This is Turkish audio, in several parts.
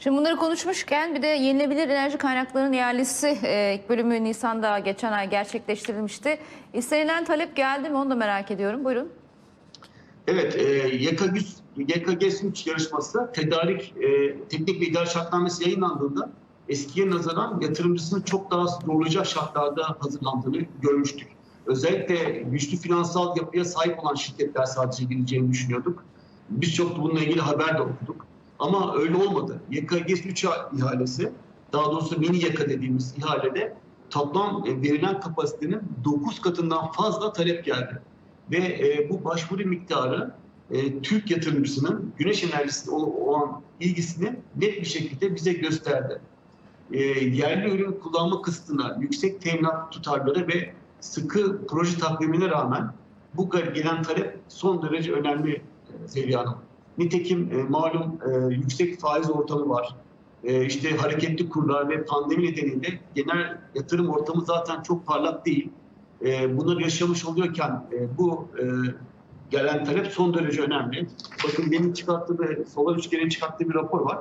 Şimdi bunları konuşmuşken bir de yenilebilir enerji kaynaklarının ihalesi e, ilk bölümü Nisan'da geçen ay gerçekleştirilmişti. İstenilen talep geldi mi onu da merak ediyorum. Buyurun. Evet, e, YKGÜS, YKGS 3 yarışması tedarik e, teknik ve idare şartnamesi yayınlandığında eskiye nazaran yatırımcısını çok daha zorlayacak şartlarda hazırlandığını görmüştük. Özellikle güçlü finansal yapıya sahip olan şirketler sadece gireceğini düşünüyorduk. Biz çok da bununla ilgili haber de okuduk. Ama öyle olmadı. YKGS 3 ihalesi, daha doğrusu mini yaka dediğimiz ihalede toplam e, verilen kapasitenin 9 katından fazla talep geldi ve e, bu başvuru miktarı e, Türk yatırımcısının güneş enerjisi olan ilgisini net bir şekilde bize gösterdi. E, yerli ürün kullanma kısıtına, yüksek teminat tutarları ve sıkı proje takvimine rağmen bu gelen talep son derece önemli e, Zeliha Hanım. Nitekim e, malum e, yüksek faiz ortamı var. E, işte hareketli kurlar ve pandemi nedeniyle genel yatırım ortamı zaten çok parlak değil e, bunları yaşamış oluyorken e, bu e, gelen talep son derece önemli. Bakın benim çıkarttığı bir, Solar Üçgen'in çıkarttığı bir rapor var.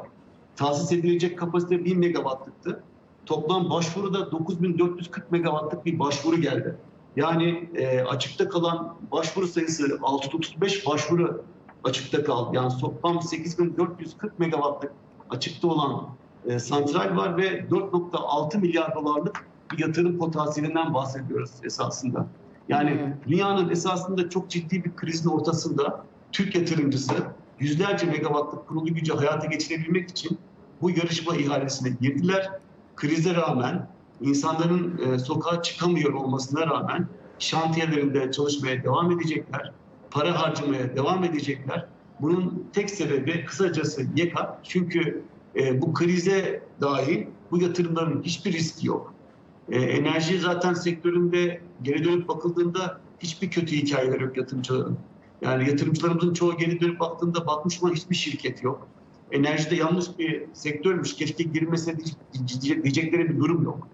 Tahsis edilecek kapasite 1000 megawattlıktı. Toplam başvuruda 9440 megawattlık bir başvuru geldi. Yani e, açıkta kalan başvuru sayısı 635 başvuru açıkta kaldı. Yani toplam 8440 megawattlık açıkta olan e, santral var ve 4.6 milyar dolarlık bir yatırım potansiyelinden bahsediyoruz esasında. Yani Hmm. dünyanın esasında çok ciddi bir krizin ortasında Türk yatırımcısı yüzlerce megawattlık kurulu gücü hayata geçirebilmek için bu yarışma ihalesine girdiler. Krize rağmen insanların e, sokağa çıkamıyor olmasına rağmen şantiyelerinde çalışmaya devam edecekler. Para harcamaya devam edecekler. Bunun tek sebebi kısacası YEKA. Çünkü e, bu krize dahil bu yatırımların hiçbir riski yok. E, enerji zaten sektöründe geri dönüp bakıldığında hiçbir kötü hikayeler yok yatırımcıların. Yani yatırımcılarımızın çoğu geri dönüp baktığında batmış olan hiçbir şirket yok. Enerjide yanlış bir sektörmüş, keşke girmese diye- diyecekleri bir durum yok.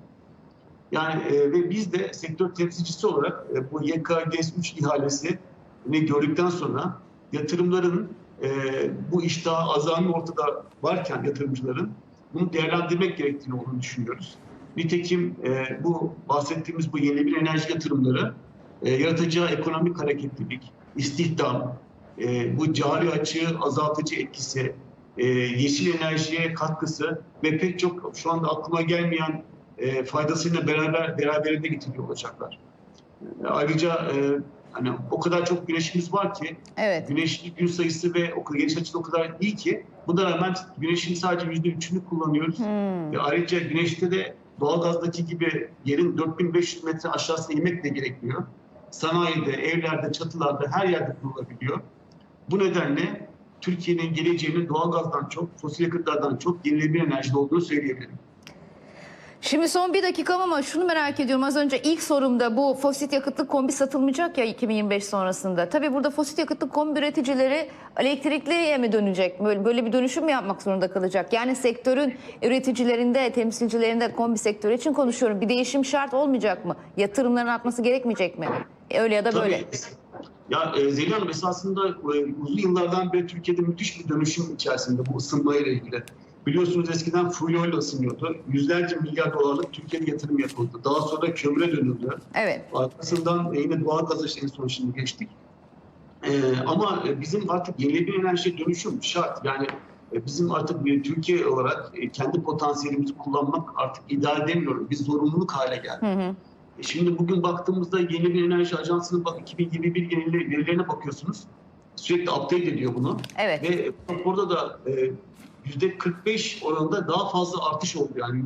Yani e, ve biz de sektör temsilcisi olarak e, bu YKGS 3 ihalesi gördükten sonra yatırımların e, bu iştahı azami ortada varken yatırımcıların bunu değerlendirmek gerektiğini olduğunu düşünüyoruz. Nitekim e, bu bahsettiğimiz bu yenilenebilir enerji yatırımları e, yaratacağı ekonomik hareketlilik, istihdam, e, bu cari açığı azaltıcı etkisi, e, yeşil enerjiye katkısı ve pek çok şu anda aklıma gelmeyen e, faydasıyla beraber beraberinde getiriyor olacaklar. E, ayrıca e, hani o kadar çok güneşimiz var ki Evet. güneşli gün sayısı ve o kadar geniş açıda o kadar iyi ki buna rağmen güneşin sadece yüzde üçünü kullanıyoruz. Hmm. Ve ayrıca güneşte de doğalgazdaki gibi yerin 4500 metre aşağısına inmek de gerekmiyor. Sanayide, evlerde, çatılarda her yerde kurulabiliyor. Bu nedenle Türkiye'nin geleceğinin doğalgazdan çok, fosil yakıtlardan çok yenilenebilir enerjide olduğunu söyleyebilirim. Şimdi son bir dakikam ama şunu merak ediyorum. Az önce ilk sorumda bu fosil yakıtlı kombi satılmayacak ya 2025 sonrasında. Tabii burada fosil yakıtlı kombi üreticileri elektrikliye mi dönecek? Böyle, böyle bir dönüşüm mü yapmak zorunda kalacak? Yani sektörün üreticilerinde, temsilcilerinde kombi sektörü için konuşuyorum. Bir değişim şart olmayacak mı? Yatırımların artması gerekmeyecek mi? Öyle ya da böyle. Tabii. Ya e, Zeliha Hanım esasında e, uzun yıllardan beri Türkiye'de müthiş bir dönüşüm içerisinde bu ısınma ile ilgili. Biliyorsunuz eskiden fuel oil ısınıyordu. Yüzlerce milyar dolarlık Türkiye'de yatırım yapıldı. Daha sonra kömüre dönüldü. Evet. Arkasından yine doğal gaza en son şimdi geçtik. Ee, ama bizim artık yenilenebilir enerjiye dönüşüm şart. Yani e, bizim artık bir Türkiye olarak e, kendi potansiyelimizi kullanmak artık ideal demiyorum. Bir zorunluluk hale geldi. Hı hı. E, Şimdi bugün baktığımızda Yenilenebilir Enerji Ajansı'nın bak 2021 yenileri- verilerine bakıyorsunuz. Sürekli update ediyor bunu. Evet. Ve orada da e, 45 oranında daha fazla artış oldu yani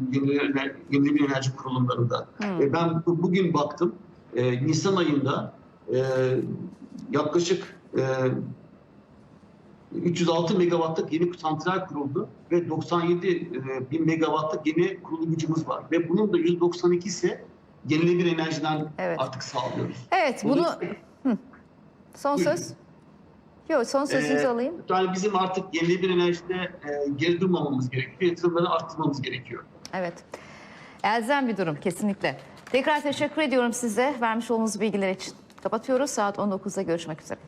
yenilenebilir enerji kurulumlarında. Hmm. E, ben bu- bugün baktım e, Nisan ayında e, yaklaşık e, 306 megawattlık yeni santral kuruldu ve 97 e, bin megawattlık yeni kurulu gücümüz var. Ve bunun da 192 ise yenilenebilir enerjiden Evet. artık sağlıyoruz. Evet bunu Dolayısıyla- son söz. Yok son sözünüzü Ee, alayım. Yani bizim artık yenilenebilir enerjide e, geri durmamamız gerekiyor. Yatırımları arttırmamız gerekiyor. Evet. Elzem bir durum kesinlikle. Tekrar teşekkür ediyorum size vermiş olduğunuz bilgiler için. Kapatıyoruz. Saat 19'da görüşmek üzere.